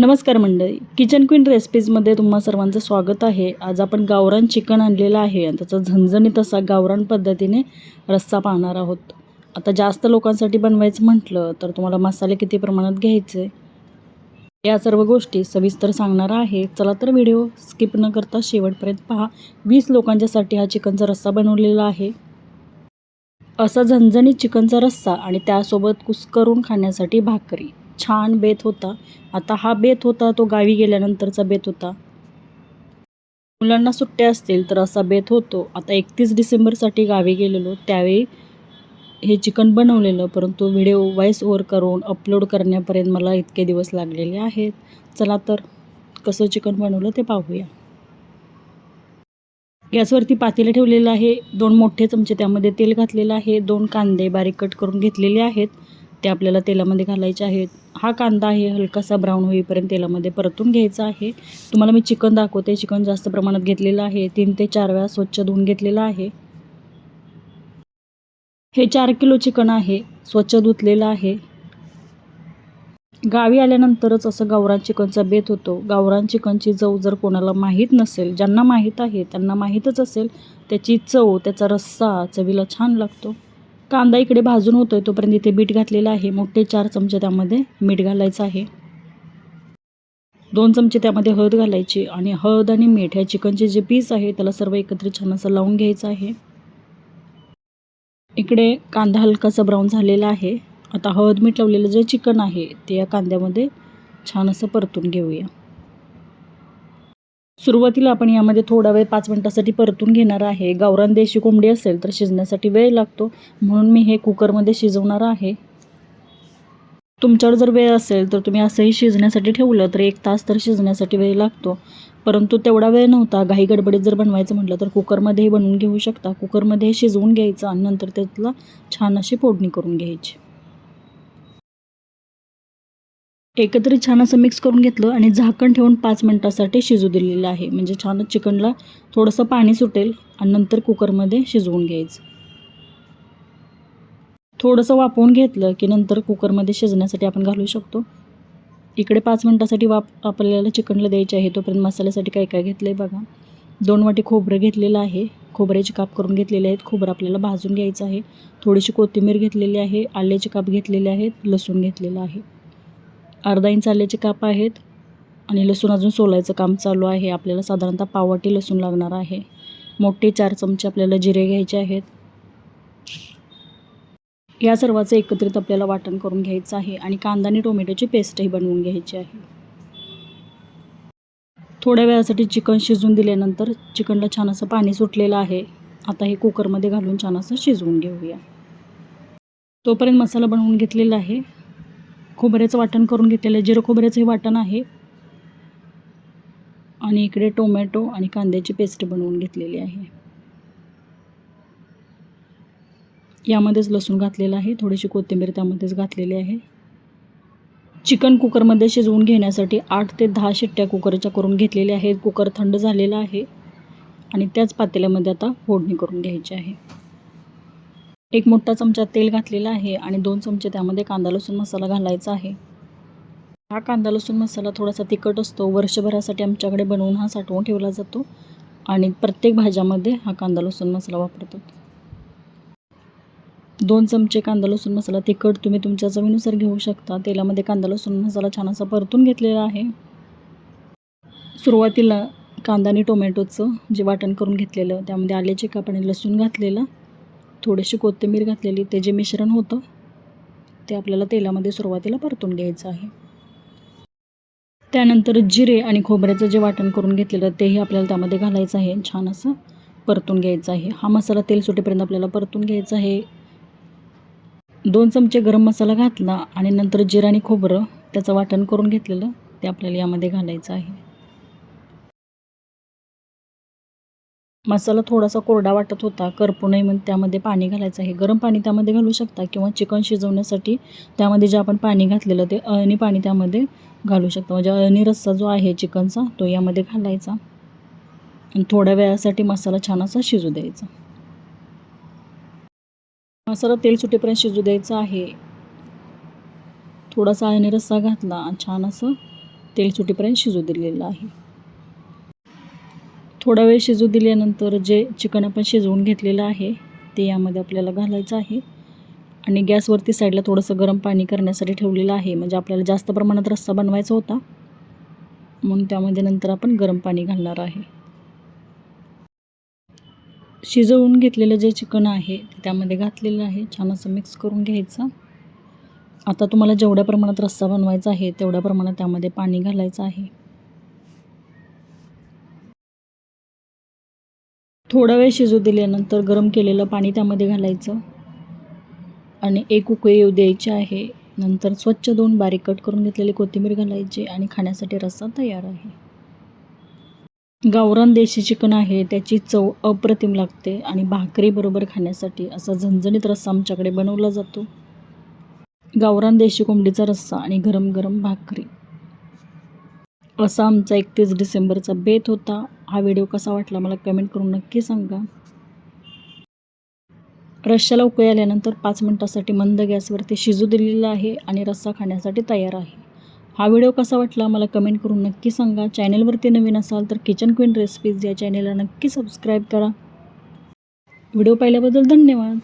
नमस्कार मंडळी. Kitchen queen रेसिपीजमध्ये तुम्हा सर्वांचं स्वागत आहे. आज आपण गावरान चिकन आणलेलं आहे आणि त्याचा झणझणीत असा गावरान पद्धतीने रस्सा पाहणार आहोत. आता जास्त लोकांसाठी बनवायचं म्हटलं तर तुम्हाला मसाले किती प्रमाणात घ्यायचे? या सर्व गोष्टी सविस्तर सांगणार आहे. चला तर व्हिडिओ स्किप न करता शेवटपर्यंत पहा. वीस लोकांच्यासाठी हा चिकनचा रस्सा बनवलेला आहे. असा झणझणीत चिकनचा रस्सा आणि त्यासोबत कुस्करून खाण्यासाठी भाकरी. छान बेत होता. आता हा बेत होता तो गावी गेल्यानंतरचा बेत होता. मुलांना सुट्ट्या असतील तर असा बेत होतो. आता एकतीस डिसेंबरसाठी गावी गेलेलो त्यावेळी हे चिकन बनवलेलं परंतु व्हिडिओ व्हॉईस ओवर करून अपलोड करण्यापर्यंत मला इतके दिवस लागलेले आहेत. चला तर कसं चिकन बनवलं ते पाहूया. गॅसवरती पातेलं ठेवलेलं आहे. दोन मोठे चमचे त्यामध्ये तेल घातलेलं आहे. दोन कांदे बारीक कट करून घेतलेले आहेत. ते आपल्याला तेलामध्ये घालायचे आहेत. हा कांदा आहे हलकासा ब्राऊन होईपर्यंत तेलामध्ये परतून घ्यायचा आहे. तुम्हाला मी चिकन दाखवते. चिकन जास्त प्रमाणात घेतलेलं आहे. तीन ते चार वेळा स्वच्छ धुवून घेतलेलं आहे. हे चार किलो चिकन आहे. स्वच्छ धुतलेलं आहे. गावी आल्यानंतरच असं गावरान चिकनचा बेत होतो. गावरान चिकनची चव जर कोणाला माहीत नसेल ज्यांना माहीत आहे त्यांना माहीतच असेल त्याची चव त्याचा रस्सा चवीला छान लागतो. कांदा इकडे भाजून होतो आहे तोपर्यंत इथे मीठ घातलेलं आहे. मोठे चार चमचे त्यामध्ये मीठ घालायचं आहे. दोन चमचे त्यामध्ये हळद घालायची आणि हळद आणि मीठ ह्या चिकनचे जे पीस आहे त्याला सर्व एकत्र छान असं लावून घ्यायचं आहे. इकडे कांदा हलकासा ब्राऊन झालेला आहे. आता हळद मीठ लावलेलं जे चिकन आहे ते या कांद्यामध्ये छान असं परतून घेऊया. सुरुवातीला आपण यामध्ये थोडा वेळ पाच मिनटासाठी परतून घेणार आहे. गावरान देशी कोंबडी असेल तर शिजण्यासाठी वेळ लागतो. म्हणून मी हे कुकरमध्ये शिजवणार आहे. तुमच्यावर जर वेळ असेल तर तुम्ही असंही शिजण्यासाठी ठेवलं तर एक तास तर शिजण्यासाठी वेळ लागतो. परंतु तेवढा वेळ नव्हता. घाई गडबडीत जर बनवायचं म्हटलं तर कुकरमध्येही बनवून घेऊ शकता. कुकरमध्ये शिजवून घ्यायचं आणि नंतर त्यातला छान अशी फोडणी करून घ्यायची. एकत्रित छान असं मिक्स करून घेतलं आणि झाकण ठेवून पाच मिनटासाठी शिजू दिलेलं आहे. म्हणजे छान चिकनला थोडंसं पाणी सुटेल आणि नंतर कुकरमध्ये शिजवून घ्यायचं. थोडंसं वापवून घेतलं की नंतर कुकरमध्ये शिजण्यासाठी आपण घालू शकतो. इकडे पाच मिनटासाठी वाप आपल्याला चिकनला द्यायचे आहे. तोपर्यंत मसाल्यासाठी काय काय घेतलं आहे बघा. दोन वाटी खोबरं घेतलेलं आहे. खोबऱ्याचे काप करून घेतलेले आहेत. खोबरं आपल्याला भाजून घ्यायचं आहे. थोडीशी कोथिंबीर घेतलेली आहे. आल्याचे काप घेतलेले आहेत लसूण घेतलेलं आहे. अर्धा इंच आल्याचे काप आहेत आणि लसूण अजून सोलायचं काम चालू आहे. आपल्याला साधारणतः पावटी लसूण लागणार आहे. मोठे चार चमचे आपल्याला जिरे घ्यायचे आहेत. या सर्वाचं एकत्रित आपल्याला वाटण करून घ्यायचं आहे आणि कांदा आणि टोमॅटोची पेस्टही बनवून घ्यायची आहे. थोड्या वेळासाठी चिकन शिजवून दिल्यानंतर चिकनला छान असं पाणी सुटलेलं आहे. आता हे कुकरमध्ये घालून छान असं शिजवून घेऊया. तोपर्यंत मसाला बनवून घेतलेला आहे. खोबऱ्याचं वाटण करून घेतलेलं आहे. जिरं खोबऱ्याचंही वाटण आहे. आणि इकडे टोमॅटो आणि कांद्याची पेस्ट बनवून घेतलेली आहे. यामध्येच लसूण घातलेलं आहे. थोडीशी कोथिंबीर त्यामध्येच घातलेली आहे. चिकन कुकरमध्ये शिजवून घेण्यासाठी आठ ते दहा शिट्ट्या कुकरच्या करून घेतलेल्या आहेत. कुकर थंड झालेला आहे. आणि त्याच पातेल्यामध्ये आता फोडणी करून घ्यायची आहे. एक मोठा चमचा तेल घातलेला आहे आणि दोन चमचे त्यामध्ये कांदा लसूण मसाला घालायचा आहे. हा कांदा लसूण मसाला थोडासा तिखट असतो. वर्षभरासाठी आमच्याकडे बनवून हा साठवून ठेवला जातो आणि प्रत्येक भाज्यामध्ये हा कांदा लसूण मसाला वापरतात. दोन चमचे कांदा लसूण मसाला तिखट तुम्ही तुमच्या चवीनुसार घेऊ शकता. तेलामध्ये कांदा लसूण मसाला छान असा परतून घेतलेला आहे. सुरुवातीला कांदा आणि टोमॅटोचं जे वाटण करून घेतलेलं त्यामध्ये आल्याचे काप आणि लसूण घातलेलं थोडीशी कोथिंबीर घातलेली ते जे मिश्रण होतं ते आपल्याला तेलामध्ये सुरुवातीला परतून घ्यायचं आहे. त्यानंतर जिरे आणि खोबऱ्याचं जे वाटण करून घेतलेलं तेही आपल्याला त्यामध्ये घालायचं आहे. छान असं परतून घ्यायचं आहे. हा मसाला तेल सुटेपर्यंत आपल्याला परतून घ्यायचा आहे. दोन चमचे गरम मसाला घातला आणि नंतर जिरा आणि खोबरं त्याचं वाटण करून घेतलेलं ते आपल्याला यामध्ये घालायचं आहे. मसाला थोडासा कोरडा वाटत होता. करपू नये म्हणून त्यामध्ये पाणी घालायचं आहे. गरम पाणी त्यामध्ये घालू शकता किंवा चिकन शिजवण्यासाठी त्यामध्ये जे आपण पाणी घातलेलं ते अळणी पाणी त्यामध्ये घालू शकता. म्हणजे अळणी रस्सा जो आहे चिकनचा तो यामध्ये घालायचा. आणि थोड्या वेळासाठी मसाला छान असा शिजू द्यायचा. मसाला तेल सुटेपर्यंत शिजू द्यायचा आहे. थोडासा अळणी रस्सा घातला छान असं तेल सुटेपर्यंत शिजू दिलेलं आहे. थोडा वेळ शिजू दिल्यानंतर जे चिकन आपण शिजवून घेतलेलं आहे ते यामध्ये आपल्याला घालायचं आहे. आणि गॅसवरती साईडला थोडंसं गरम पाणी करण्यासाठी ठेवलेलं आहे. म्हणजे आपल्याला जास्त प्रमाणात रस्सा बनवायचा होता. म्हणून त्यामध्ये नंतर आपण गरम पाणी घालणार आहे. शिजवून घेतलेलं जे चिकन आहे ते त्यामध्ये घातलेलं आहे. छान असं मिक्स करून घ्यायचं. आता तुम्हाला जेवढ्या प्रमाणात रस्सा बनवायचा आहे तेवढ्या प्रमाणात त्यामध्ये पाणी घालायचं आहे. थोडा वेळ शिजू दिल्यानंतर गरम केलेलं पाणी त्यामध्ये घालायचं. आणि एक उकळी येऊ द्यायची आहे. नंतर स्वच्छ दोन बारीक कट करून घेतलेली कोथिंबीर घालायची आणि खाण्यासाठी रस्सा तयार आहे. गावरान देशी चिकन आहे. त्याची चव अप्रतिम लागते आणि भाकरीबरोबर खाण्यासाठी असा झणझणीत रस्सा आमच्याकडे बनवला जातो. गावरान देशी कोंबडीचा रस्सा आणि गरम गरम भाकरी. असा आमचा एकतीस डिसेंबरचा बेत होता. हा व्हिडिओ कसा वाटला मला कमेंट करून नक्की सांगा. रश्श्याला उकळी आल्यानंतर पाच मिनटासाठी मंद गॅसवरती शिजू दिलेला आहे आणि रस्सा खाण्यासाठी तयार आहे. हा व्हिडिओ कसा वाटला मला कमेंट करून नक्की सांगा. चॅनलवरती नवीन असाल तर किचन क्वीन रेसिपीज या चॅनलला नक्की सबस्क्राईब करा. व्हिडिओ पाहिल्याबद्दल धन्यवाद.